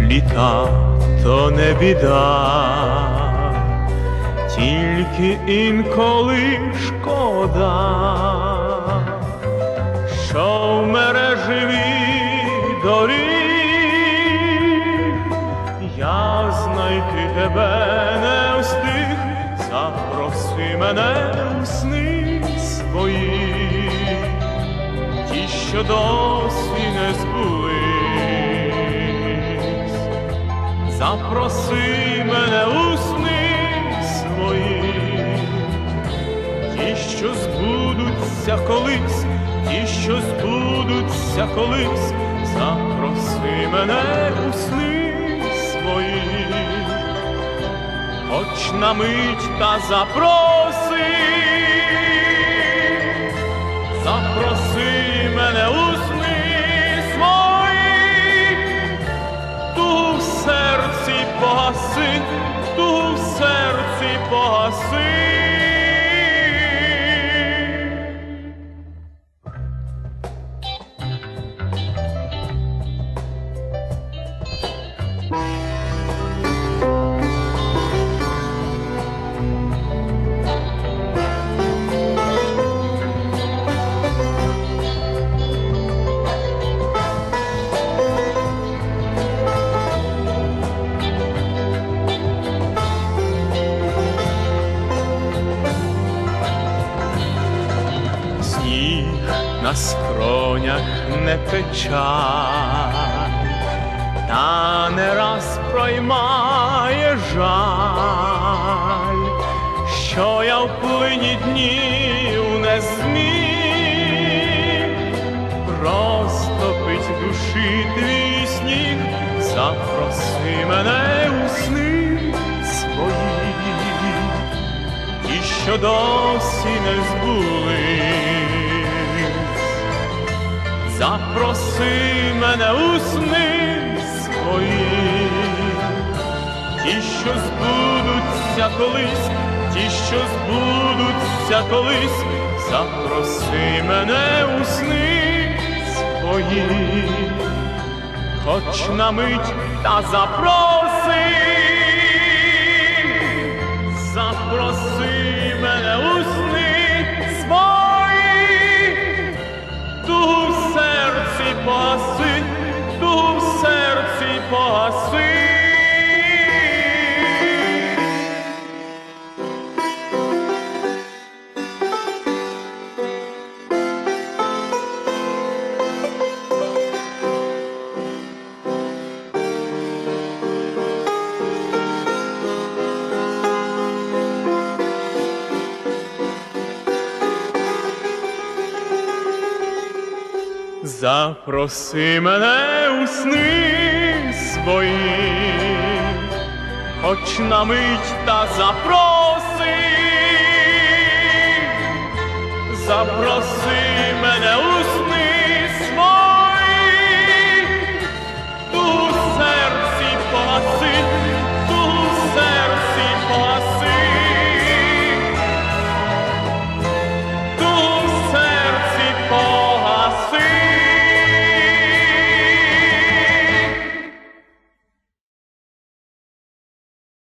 літа то не біда, тільки інколи шкода, що в мережеві доріг я знайти тебе не встиг, запроси мене у сни свої, ті, що досі не збулись, запроси мене у сни свої, ті, що збудуться колись, ті, що збудуться колись, запроси мене у сни свої, хоч на мить та запроси, запроси мене у сни погаси, ту в серці погаси. На скронях не печаль, та не раз проймає жаль, що я в плині днів не зміг розтопить душі твій сніг, запроси мене у сни свої. Ті, що досі не збулись, запроси мене у сни свої, ті, що збудуться колись, ті, що збудуться колись, запроси мене у сни свої, хоч на мить та запроси Запроси мене у сни свої, хоч на мить та запроси, запроси мене у сни